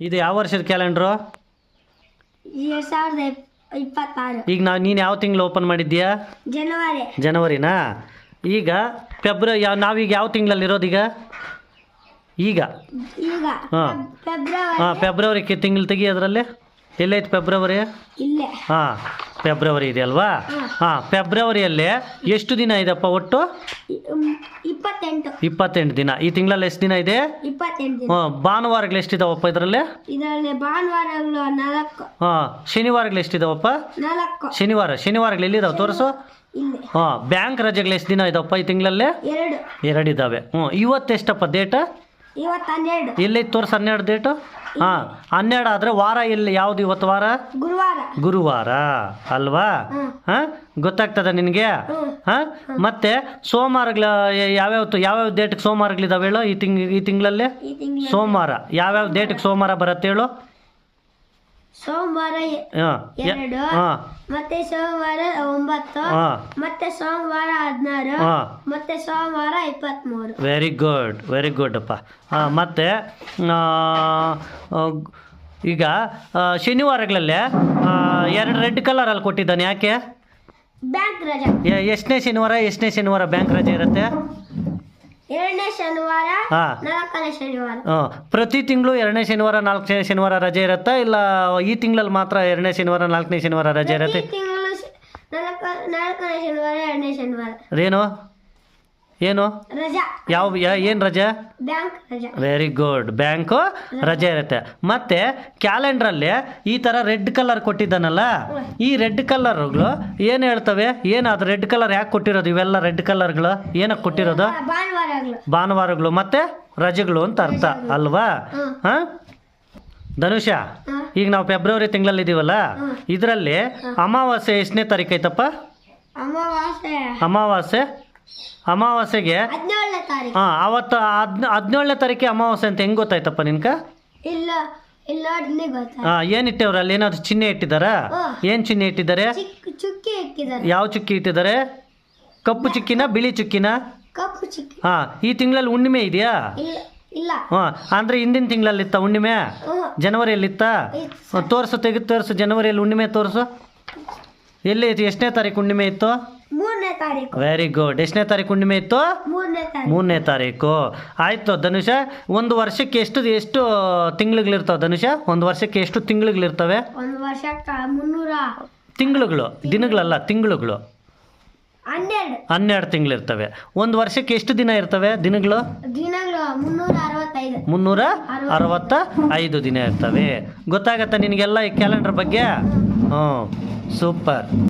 ಇದು ಯಾವ ವರ್ಷದ ಕ್ಯಾಲೆಂಡ್ರು? ಎರಡ್ ಸಾವಿರದ ಇಪ್- ಇಪ್ಪತ್ತಾರು. ಈಗ ನಾವು ನೀನು ಯಾವ ತಿಂಗಳು ಓಪನ್ ಮಾಡಿದ್ಯಾ ಜನವರಿ. ಜನವರಿನಾ? ಈಗ ಫೆಬ್ರವರಿ ಯಾವ ನಾವೀಗ ಯಾವ ತಿಂಗಳಲ್ಲಿ ಇರೋದೀಗ ಈಗ? ಈಗ? ಹಾ. ಫೆಬ್ರವರಿ ಹಾಂ ಫೆಬ್ರವರಿ ತಿಂಗಳು ತೆಗಿ ಅದರಲ್ಲಿ? ಎಲ್ಲೈತೆ ಫೆಬ್ರವರಿ? ಇಲ್ಲೇ. ಹಾಂ. ಫೆಬ್ರವರಿ ಇದೆ ಅಲ್ವಾ? ಹಾ. ಫೆಬ್ರವರಿಯಲ್ಲಿ ಎಷ್ಟು ದಿನ ಇದೆಪ್ಪ ಒಟ್ಟು? ಇಪ್ಪತ್ತೆಂಟು. ಇಪ್ಪತ್ತೆಂಟು ದಿನ. ಈ ತಿಂಗಳಲ್ಲಿ ಎಷ್ಟು ದಿನ ಇದೆ? ಇಪ್ಪತ್ತೆಂಟು ದಿನ. ಹಾಂ ಭಾನುವಾರಗಳು ಎಷ್ಟಿದಾವಪ್ಪ ಇದರಲ್ಲಿ? ಇದರಲ್ಲಿ ಭಾನುವಾರಗಳು ನಾಲ್ಕು. ಹಾಂ ಶನಿವಾರಗಳು ಎಷ್ಟಿದಾವಪ್ಪ? ನಾಲ್ಕು. ಶನಿವಾರ ಶನಿವಾರಗಳು ಎಲ್ಲಿದಾವೆ ತೋರಿಸು? ಹಾ ಬ್ಯಾಂಕ್ ರಜೆಗಳು ಎಷ್ಟು ದಿನ ಇದಾವಪ್ಪ ಈ ತಿಂಗಳಲ್ಲಿ? ಎರಡು. ಎರಡು ಇದ್ದಾವೆ ಹ್ಞೂ ಇವತ್ತೆಷ್ಟಪ್ಪ ಡೇಟ್ ಇವತ್ತು ಹನ್ನೆರಡು. ಎಲ್ಲಿ ತೋರಿಸ ಹನ್ನೆರಡು ಡೇಟು ಹಾಂ ಹನ್ನೆರಡು ಆದರೆ ವಾರ ಎಲ್ಲಿ? ಯಾವ್ದು ಇವತ್ತು ವಾರ? ಗುರುವಾರ. ಗುರುವಾರ. ಅಲ್ವಾ. ಹಾಂ ಗೊತ್ತಾಗ್ತದ ನಿನಗೆ. ಹಾಂ ಮತ್ತೆ ಸೋಮವಾರಗಳ ಯಾವ್ಯಾವ ಯಾವ್ಯಾವ ಡೇಟ್ಗೆ ಸೋಮವಾರಗಳಿದಾವೆ ಹೇಳೋ ಈ ತಿಂಗ್ ಈ ತಿಂಗಳಲ್ಲಿ? ಸೋಮವಾರ. ಯಾವ್ಯಾವ ಡೇಟ್ಗೆ ಸೋಮವಾರ ಬರುತ್ತೆ ಹೇಳು? ಸೋಮವಾರ ಎರಡು ಮತ್ತೆ ಸೋಮವಾರ ಒಂಬತ್ತು ಮತ್ತೆ ಸೋಮವಾರ ಹದಿನಾರು ಮತ್ತೆ ಸೋಮವಾರ ಇಪ್ಪತ್ತ್ಮೂರು. ವೆರಿ ಗುಡ್ ವೆರಿ ಗುಡ್ ಅಪ್ಪ. ಮತ್ತೆ ಈಗ ಶನಿವಾರಗಳಲ್ಲಿ ಎರಡು ರೆಡ್ ಕಲರ್ ಅಲ್ಲಿ ಕೊಟ್ಟಿದ್ದಾನೆ ಯಾಕೆ? ಬ್ಯಾಂಕ್ ರಜೆ. ಎಷ್ಟನೇ ಶನಿವಾರ ಎಷ್ಟನೇ ಶನಿವಾರ ಬ್ಯಾಂಕ್ ರಜೆ ಇರುತ್ತೆ? ಎರಡನೇ ಶನಿವಾರ ನಾಲ್ಕನೇ ಶನಿವಾರ. ಪ್ರತಿ ತಿಂಗಳು ಎರಡನೇ ಶನಿವಾರ ನಾಲ್ಕನೇ ಶನಿವಾರ ರಜೆ ಇರುತ್ತಾ? ಇಲ್ಲ ಈ ತಿಂಗಳಲ್ಲಿ ಮಾತ್ರ ಎರಡನೇ ಶನಿವಾರ ನಾಲ್ಕನೇ ಶನಿವಾರ ರಜೆ ಇರುತ್ತೆ? ನಾಲ್ಕನೇ ಶನಿವಾರ ಎರಡನೇ ಶನಿವಾರ. ಏನು ಏನು? ಯಾವ ಏನು ರಜೆ? ವೆರಿ ಗುಡ್ ಬ್ಯಾಂಕು ರಜೆ ಇರುತ್ತೆ. ಮತ್ತೆ ಕ್ಯಾಲೆಂಡ್ರಲ್ಲಿ ಈ ಥರ ರೆಡ್ ಕಲರ್ ಕೊಟ್ಟಿದ್ದಾನಲ್ಲ ಈ ರೆಡ್ ಕಲರ್ಗಳು ಏನು ಹೇಳ್ತವೆ? ಏನು ಅದು ರೆಡ್ ಕಲರ್ ಯಾಕೆ ಕೊಟ್ಟಿರೋದು? ಇವೆಲ್ಲ ರೆಡ್ ಕಲರ್ಗಳು ಏನಕ್ಕೆ ಕೊಟ್ಟಿರೋದು? ಭಾನುವಾರಗಳು. ಮತ್ತೆ ರಜೆಗಳು ಅಂತ ಅರ್ಥ ಅಲ್ವಾ? ಹ. ಹಾಂ? ಧನುಷ ಈಗ ನಾವು ಫೆಬ್ರವರಿ ತಿಂಗಳಲ್ಲಿ ಇದೀವಲ್ಲ ಇದರಲ್ಲಿ ಅಮಾವಾಸ್ಯೆ ಎಷ್ಟನೇ ತಾರೀಕು ಐತಪ್ಪ ಅಮಾವಾಸ್ಯೆ. ಅಮಾವಾಸ್ಯೆ ಅಮಾವಾಸ್ಯೆಗೆ? ಹದಿನೇಳನೇ ತಾರೀಕು. ಹಾಂ ಅವತ್ತು ಹದ್ನ ಹದಿನೇಳನೇ ತಾರೀಕಿಗೆ ಅಮಾವಾಸ್ಯೆ ಅಂತ ಹೆಂಗೆ ಗೊತ್ತಾಯ್ತಪ್ಪ ನಿನ್ಕ? ಇಲ್ಲ ಇಲ್ಲ ಇಲ್ಲಿ ಗೊತ್ತಾ ಹಾಂ ಏನು ಇಟ್ಟವ್ರು ಅಲ್ಲಿ? ಏನಾದ್ರು ಚಿಹ್ನೆ ಇಟ್ಟಿದ್ದಾರಾ? ಏನ್ ಏನು ಚಿಹ್ನೆ ಇಟ್ಟಿದ್ದಾರೆ? ಚಿಕ್ಕ ಚುಕ್ಕಿ ಇಕ್ಕಿದ್ದಾರೆ ಯಾವ ಚುಕ್ಕಿ ಇಟ್ಟಿದ್ದಾರೆ? ಕಪ್ಪು ಚುಕ್ಕಿನ ಬಿಳಿ ಚುಕ್ಕಿನ? ಕಪ್ಪು ಚುಕ್ಕಿ. ಹಾಂ ಈ ತಿಂಗಳಲ್ಲಿ ಹುಣ್ಣಿಮೆ ಇದೆಯಾ? ಇಲ್ಲ ಇಲ್ಲ. ಹಾಂ ಅಂದರೆ ಹಿಂದಿನ ತಿಂಗಳಲ್ಲಿತ್ತ ಹುಣ್ಣಿಮೆ? ಜನವರಿಯಲ್ಲಿ ಜನವರಿಯಲ್ಲಿತ್ತ? ಇತ್ತು. ತೋರಿಸು ತೆಗೆದು ತೋರಿಸು ಜನವರಿಯಲ್ಲಿ ಹುಣ್ಣಿಮೆ ತೋರಿಸು. ಎಲ್ಲಿ ಎಷ್ಟನೇ ತಾರೀಕು ಹುಣ್ಣಿಮೆ ಇತ್ತು? ಮೂರನೇ ತಾರೀಕು. ವೆರಿ ಗುಡ್ ಎಷ್ಟನೇ ತಾರೀಕು ಹುಣ್ಣಿಮೆ ಇತ್ತು? ಮೂರನೇ ತಾರೀಕು. ಮೂರನೇ ತಾರೀಕು. ಆಯಿತು ಧನುಷ ಒಂದು ವರ್ಷಕ್ಕೆ ಎಷ್ಟು ಎಷ್ಟು ತಿಂಗ್ಳುಗಳಿರ್ತಾವೆ ಧನುಷ? ಒಂದು ವರ್ಷಕ್ಕೆ ಎಷ್ಟು ತಿಂಗ್ಳುಗಳಿರ್ತವೆ? ಒಂದು ವರ್ಷಕ್ಕೆ ಮುನ್ನೂರ ತಿಂಗಳುಗಳು ದಿನಗಳಲ್ಲ ತಿಂಗಳುಗಳು. ಹನ್ನೆರಡು. ತಿಂಗಳು ಇರ್ತವೆ ಒಂದು ವರ್ಷಕ್ಕೆ ಎಷ್ಟು ದಿನ ಇರ್ತವೆ ದಿನಗಳು? ದಿನಗಳು ಮುನ್ನೂರ ಅರವತ್ತೈದು. ಮುನ್ನೂರ ಅರವತ್ತ ಐದು ದಿನ ಇರ್ತವೆ. ಗೊತ್ತಾಗತ್ತಾ ನಿನಗೆಲ್ಲ ಈ ಕ್ಯಾಲೆಂಡರ್ ಬಗ್ಗೆ? ಹ್ಞೂ ಸೂಪರ್.